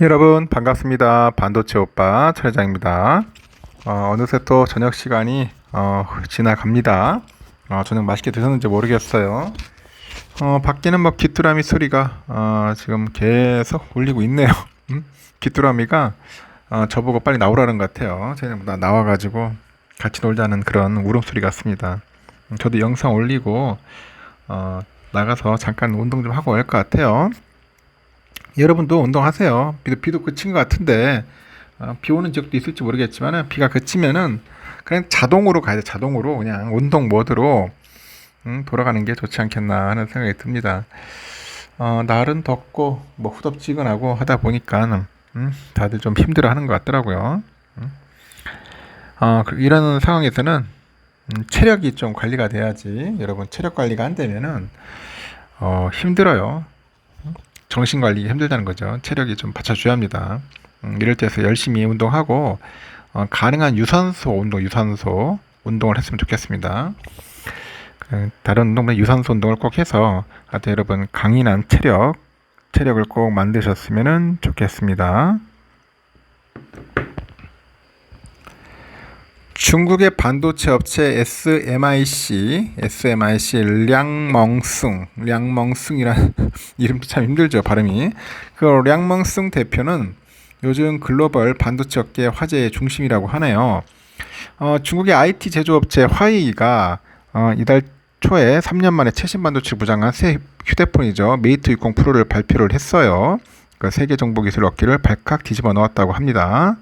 여러분 반갑습니다. 반도체 오빠 차 회장입니다. 어, 느새또 저녁 시간이 어, 지나갑니다. 어, 저녁 맛있게 드셨는지 모르겠어요. 어, 밖에는 뭐 귀뚜라미 소리가 어, 지금 계속 울리고 있네요. 음? 귀뚜라미가 어, 저보고 빨리 나오라는 것 같아요. 쟤는 나 나와가지고 같이 놀자는 그런 울음소리 같습니다. 음, 저도 영상 올리고 어, 나가서 잠깐 운동 좀 하고 올 것 같아요. 여러분도 운동하세요. 비도, 비도 그친 것 같은데, 어, 비 오는 지역도 있을지 모르겠지만, 비가 그치면은, 그냥 자동으로 가야 돼, 자동으로. 그냥 운동 모드로, 음, 돌아가는 게 좋지 않겠나 하는 생각이 듭니다. 어, 날은 덥고, 뭐 후덥지근하고 하다 보니까, 음, 다들 좀 힘들어 하는 것 같더라고요. 음. 어, 그- 이런 상황에서는, 음, 체력이 좀 관리가 돼야지. 여러분, 체력 관리가 안 되면은, 어, 힘들어요. 정신 관리 힘들다는 거죠. 체력이 좀 받쳐줘야 합니다. 음, 이럴 때서 열심히 운동하고 어, 가능한 유산소 운동, 유산소 운동을 했으면 좋겠습니다. 그, 다른 운동보다 유산소 운동을 꼭 해서 하여튼 여러분 강인한 체력, 체력을 꼭 만드셨으면 좋겠습니다. 중국의 반도체 업체 SMIC, SMIC 량멍숭, 량멍숭이란 이름도 참 힘들죠, 발음이. 그 량멍숭 대표는 요즘 글로벌 반도체 업계 화제의 중심이라고 하네요. 어, 중국의 IT 제조업체 화웨이가 어, 이달 초에 3년 만에 최신 반도체를 부장한 새 휴대폰이죠. 메이트 60 프로를 발표를 했어요. 그 세계 정보 기술 업계를 발칵 뒤집어 놓았다고 합니다.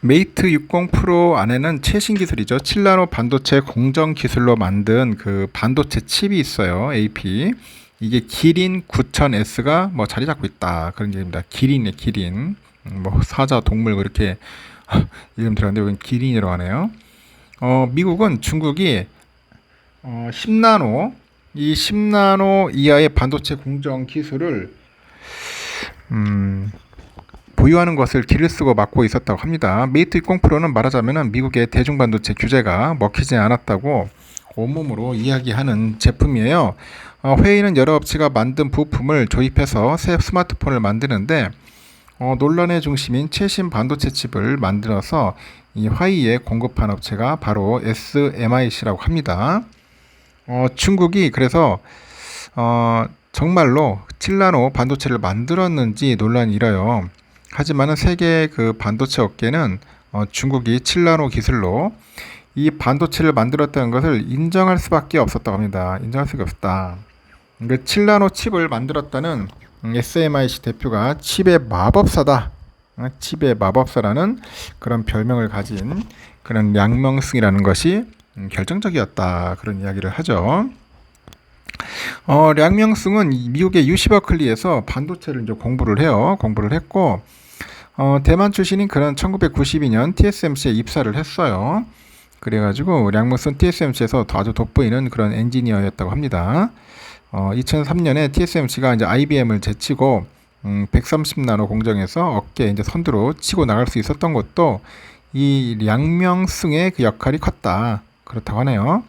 메이트 60 프로 안에는 최신 기술이죠. 7나노 반도체 공정 기술로 만든 그 반도체 칩이 있어요. AP. 이게 기린 9000S가 뭐 자리 잡고 있다. 그런 얘기입니다. 기린이네, 기린. 음, 뭐 사자, 동물 그렇게 이름 들었는데 여기 기린이라고 하네요. 어, 미국은 중국이 어, 10나노 이 10나노 이하의 반도체 공정 기술을 음, 보유하는 것을 길을 쓰고 막고 있었다고 합니다. 메이트 60 프로는 말하자면 미국의 대중반도체 규제가 먹히지 않았다고 온몸으로 이야기하는 제품이에요. 어, 회의는 여러 업체가 만든 부품을 조립해서 새 스마트폰을 만드는데 어, 논란의 중심인 최신 반도체 칩을 만들어서 이 화이에 공급한 업체가 바로 SMIC라고 합니다. 어, 중국이 그래서 어, 정말로 7나노 반도체를 만들었는지 논란이 일어요. 하지만은 세계 그 반도체 업계는 어, 중국이 7나노 기술로 이 반도체를 만들었다는 것을 인정할 수밖에 없었다고 합니다. 인정할 수가 없다. 그 7나노 칩을 만들었다는 SMIC 대표가 칩의 마법사다. 어, 칩의 마법사라는 그런 별명을 가진 그런 량명승이라는 것이 음, 결정적이었다. 그런 이야기를 하죠. 어, 량명승은 이 미국의 유시 버클리에서 반도체를 이제 공부를 해요. 공부를 했고, 어, 대만 출신인 그런 1992년 TSMC에 입사를 했어요. 그래가지고 량명승 TSMC에서 아주 돋보이는 그런 엔지니어였다고 합니다. 어, 2003년에 TSMC가 이제 IBM을 제치고 음, 130나노 공정에서 어깨 이제 선두로 치고 나갈 수 있었던 것도 이 량명승의 그 역할이 컸다. 그렇다고 하네요.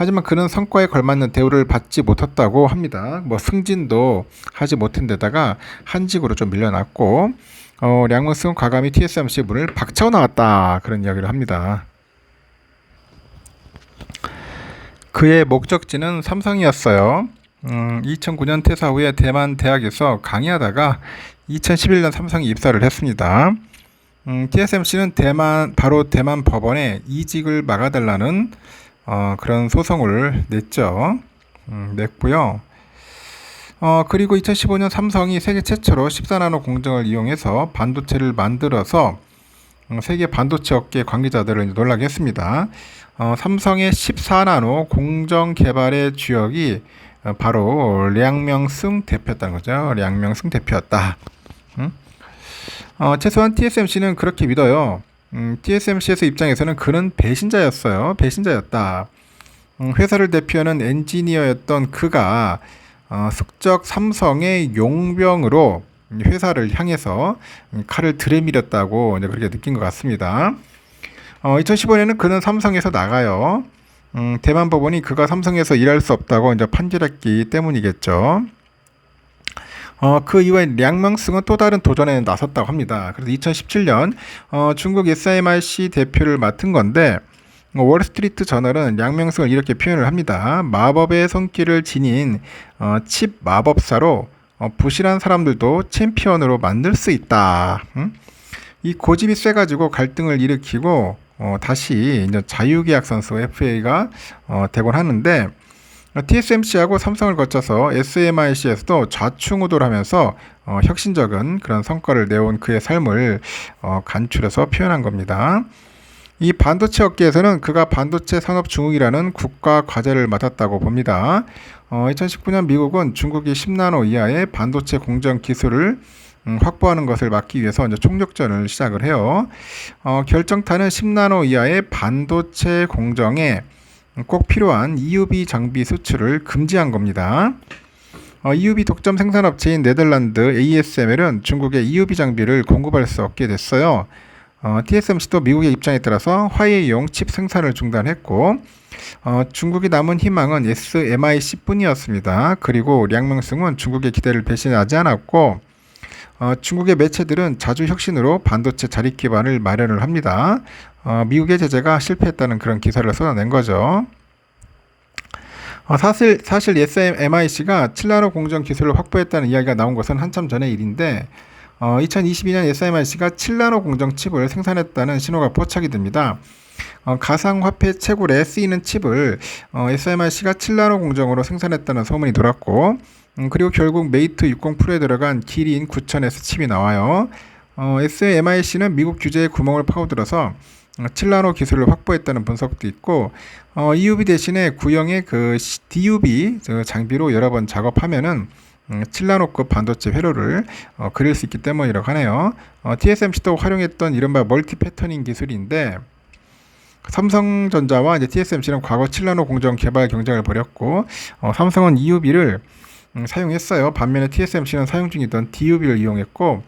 하지만 그는 성과에 걸맞는 대우를 받지 못했다고 합니다. 뭐 승진도 하지 못한 데다가 한직으로 좀 밀려났고 어, 량문승은 과감히 TSMC 문을 박차고 나왔다 그런 이야기를 합니다. 그의 목적지는 삼성이었어요. 음, 2009년 퇴사 후에 대만 대학에서 강의하다가 2011년 삼성에 입사를 했습니다. 음, TSMC는 대만 바로 대만 법원에 이직을 막아달라는 어, 그런 소송을 냈죠. 음, 냈고요. 어, 그리고 2015년 삼성이 세계 최초로 14나노 공정을 이용해서 반도체를 만들어서 어, 세계 반도체 업계 관계자들을 놀라게 했습니다. 어, 삼성의 14나노 공정 개발의 주역이 어, 바로 량명승 대표였다는 거죠. 량명승 대표였다. 음? 어, 최소한 TSMC는 그렇게 믿어요. 음, TSMC에서 입장에서는 그는 배신자였어요. 배신자였다. 음, 회사를 대표하는 엔지니어였던 그가 어, 숙적 삼성의 용병으로 회사를 향해서 칼을 들이밀었다고 이제 그렇게 느낀 것 같습니다. 어, 2015년에는 그는 삼성에서 나가요. 음, 대만 법원이 그가 삼성에서 일할 수 없다고 이제 판결했기 때문이겠죠. 어, 그 이후에 량명승은 또 다른 도전에 나섰다고 합니다. 그래서 2017년 어, 중국 SMRC 대표를 맡은 건데 어, 월스트리트 저널은 량명승을 이렇게 표현을 합니다. 마법의 손길을 지닌 어, 칩 마법사로 어, 부실한 사람들도 챔피언으로 만들 수 있다. 응? 이 고집이 세가지고 갈등을 일으키고 어, 다시 이제 자유계약 선수 FA가 어, 되곤 하는데 TSMC하고 삼성을 거쳐서 SMIC에서도 좌충우돌 하면서 어, 혁신적인 그런 성과를 내온 그의 삶을 어, 간추려서 표현한 겁니다. 이 반도체 업계에서는 그가 반도체 산업 중국이라는 국가 과제를 맡았다고 봅니다. 어, 2019년 미국은 중국이 10나노 이하의 반도체 공정 기술을 음, 확보하는 것을 막기 위해서 이제 총력전을 시작을 해요. 어, 결정타는 10나노 이하의 반도체 공정에 꼭 필요한 EUV 장비 수출을 금지한 겁니다. 어, EUV 독점 생산업체인 네덜란드 ASML은 중국에 EUV 장비를 공급할 수 없게 됐어요. 어, TSMC도 미국의 입장에 따라서 화웨이용 칩 생산을 중단했고 어, 중국이 남은 희망은 SMIC 뿐이었습니다. 그리고 량명승은 중국의 기대를 배신하지 않았고 어, 중국의 매체들은 자주 혁신으로 반도체 자립 기반을 마련을 합니다. 어, 미국의 제재가 실패했다는 그런 기사를 쏟아낸 거죠. 어, 사실 사실 SMIC가 7나노 공정 기술을 확보했다는 이야기가 나온 것은 한참 전의 일인데 어, 2022년 SMIC가 7나노 공정 칩을 생산했다는 신호가 포착이 됩니다. 어, 가상화폐 채굴에 쓰이는 칩을 어, SMIC가 7나노 공정으로 생산했다는 소문이 돌았고 음, 그리고 결국 메이트 60 프로에 들어간 기린 9000S 칩이 나와요. 어, SMIC는 미국 규제에 구멍을 파고들어서 7나노 기술을 확보했다는 분석도 있고 어, EUV 대신에 구형의 그 DUV 장비로 여러 번 작업하면은 음, 7나노급 반도체 회로를 어, 그릴 수 있기 때문이라고 하네요. 어, TSMC도 활용했던 이른바 멀티 패터닝 기술인데 삼성전자와 이제 TSMC는 과거 7나노 공정 개발 경쟁을 벌였고 어, 삼성은 EUV를 음, 사용했어요. 반면에 TSMC는 사용 중이던 DUV를 이용했고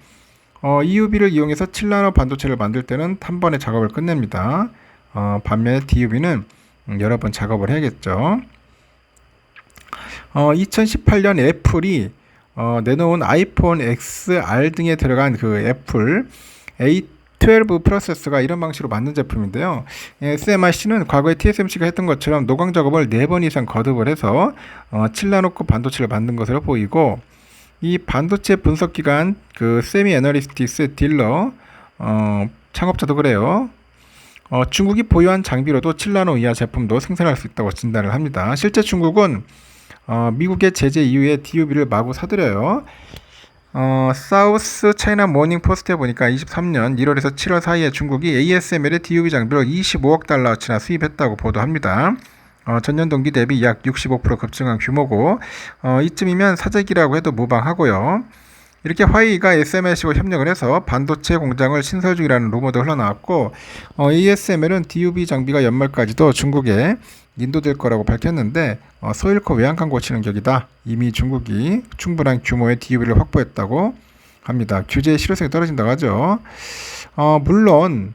어, EUV를 이용해서 7나노 반도체를 만들 때는 한 번에 작업을 끝냅니다. 어, 반면에 DUV는 음, 여러 번 작업을 해야겠죠. 어, 2018년 애플이 어, 내놓은 아이폰 XR 등에 들어간 그 애플 A12 프로세서가 이런 방식으로 만든 제품인데요. SMIC는 과거에 TSMC가 했던 것처럼 노광 작업을 4번 이상 거듭을 해서 어, 7나노급 반도체를 만든 것으로 보이고 이 반도체 분석 기관 그 세미 애널리스틱스 딜러 어, 창업자도 그래요. 어, 중국이 보유한 장비로도 7나노 이하 제품도 생산할 수 있다고 진단을 합니다. 실제 중국은 어, 미국의 제재 이후에 DUB를 마구 사들여요. 어, 사우스 차이나 모닝 포스트에 보니까 23년 1월에서 7월 사이에 중국이 ASML의 DUB 장비를 25억 달러치나 수입했다고 보도합니다. 어, 전년 동기 대비 약 65% 급증한 규모고 어, 이쯤이면 사재기라고 해도 무방하고요. 이렇게 화웨이가 SMIC와 협력을 해서 반도체 공장을 신설 중이라는 루머도 흘러나왔고 어, ASML은 DUV 장비가 연말까지도 중국에 인도될 거라고 밝혔는데 어, 소일코 외양간 고치는 격이다. 이미 중국이 충분한 규모의 DUV를 확보했다고 합니다. 규제의 실효성이 떨어진다고 하죠. 어, 물론 음,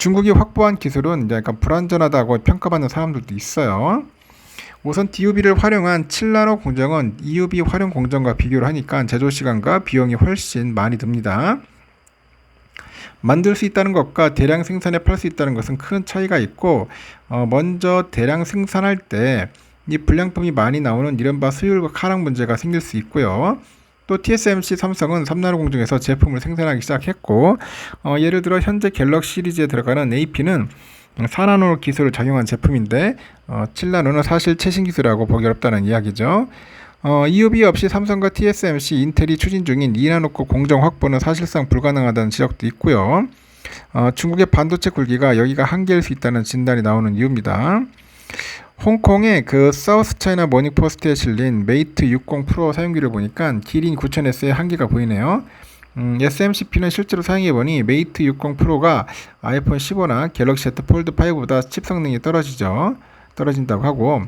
중국이 확보한 기술은 약간 불안전하다고 평가받는 사람들도 있어요. 우선 DUV를 활용한 7나노 공정은 EUV 활용 공정과 비교를 하니까 제조 시간과 비용이 훨씬 많이 듭니다. 만들 수 있다는 것과 대량 생산에 팔수 있다는 것은 큰 차이가 있고 어, 먼저 대량 생산할 때 이 불량품이 많이 나오는 이른바 수율과 카락 문제가 생길 수 있고요. 또 TSMC 삼성은 3나노 공정에서 제품을 생산하기 시작했고 어, 예를 들어 현재 갤럭시 시리즈에 들어가는 AP는 4나노 기술을 적용한 제품인데 어, 7나노는 사실 최신 기술이라고 보기 어렵다는 이야기죠. 어, EUV 없이 삼성과 TSMC, 인텔이 추진 중인 2나노급 공정 확보는 사실상 불가능하다는 지적도 있고요. 어, 중국의 반도체 굴기가 여기가 한계일 수 있다는 진단이 나오는 이유입니다. 홍콩의 그 사우스 차이나 머니 포스트에 실린 메이트 60 프로 사용기를 보니까 기린 9000S의 한계가 보이네요. 음, SMCP는 실제로 사용해보니 메이트 60 프로가 아이폰 15나 갤럭시 Z 폴드 5보다 칩 성능이 떨어지죠. 떨어진다고 하고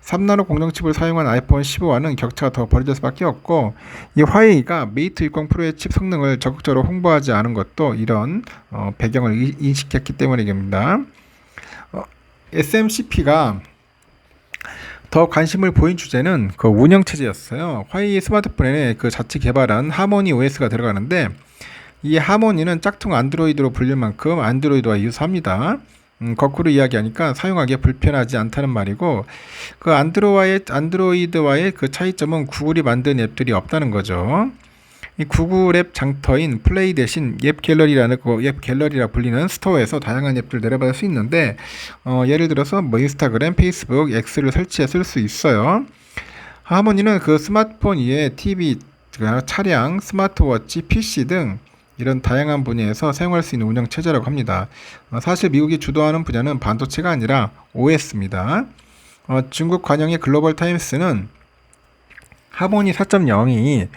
3나노 공정칩을 사용한 아이폰 15와는 격차가 더 벌어질 수밖에 없고 이 화웨이가 메이트 60 프로의 칩 성능을 적극적으로 홍보하지 않은 것도 이런 어, 배경을 인식했기 때문입니다. 어, SMCP가 더 관심을 보인 주제는 그 운영 체제였어요. 화웨이 스마트폰에 그 자체 개발한 하모니 OS가 들어가는데 이 하모니는 짝퉁 안드로이드로 불릴 만큼 안드로이드와 유사합니다. 음, 거꾸로 이야기하니까 사용하기에 불편하지 않다는 말이고 그 안드로와의 안드로이드와의 그 차이점은 구글이 만든 앱들이 없다는 거죠. 이 구글 앱 장터인 플레이 대신 앱 갤러리라는 그앱 갤러리라 불리는 스토어에서 다양한 앱들 내려받을 수 있는데 어, 예를 들어서 뭐 인스타그램, 페이스북, X를 설치해 쓸 수 있어요. 하모니는 그 스마트폰 이외에 TV, 그 차량, 스마트워치, PC 등 이런 다양한 분야에서 사용할 수 있는 운영 체제라고 합니다. 어, 사실 미국이 주도하는 분야는 반도체가 아니라 OS입니다. 어, 중국 관영의 글로벌 타임스는 하모니 4.0이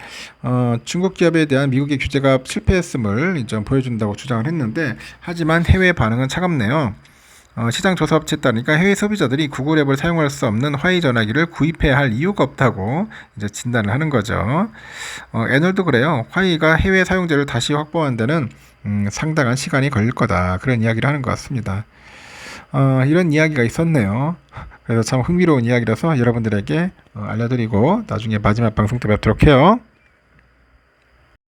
어, 중국 기업에 대한 미국의 규제가 실패했음을 이제 보여준다고 주장을 했는데 하지만 해외 반응은 차갑네요. 어, 시장 조사 업체에 따르니까 해외 소비자들이 구글 앱을 사용할 수 없는 화웨이 전화기를 구입해야 할 이유가 없다고 이제 진단을 하는 거죠. 어, 애널도 그래요. 화웨이가 해외 사용자를 다시 확보하는 데는 음, 상당한 시간이 걸릴 거다. 그런 이야기를 하는 것 같습니다. 어, 이런 이야기가 있었네요. 그래서 참 흥미로운 이야기라서 여러분들에게 어, 알려드리고 나중에 마지막 방송 때 뵙도록 해요.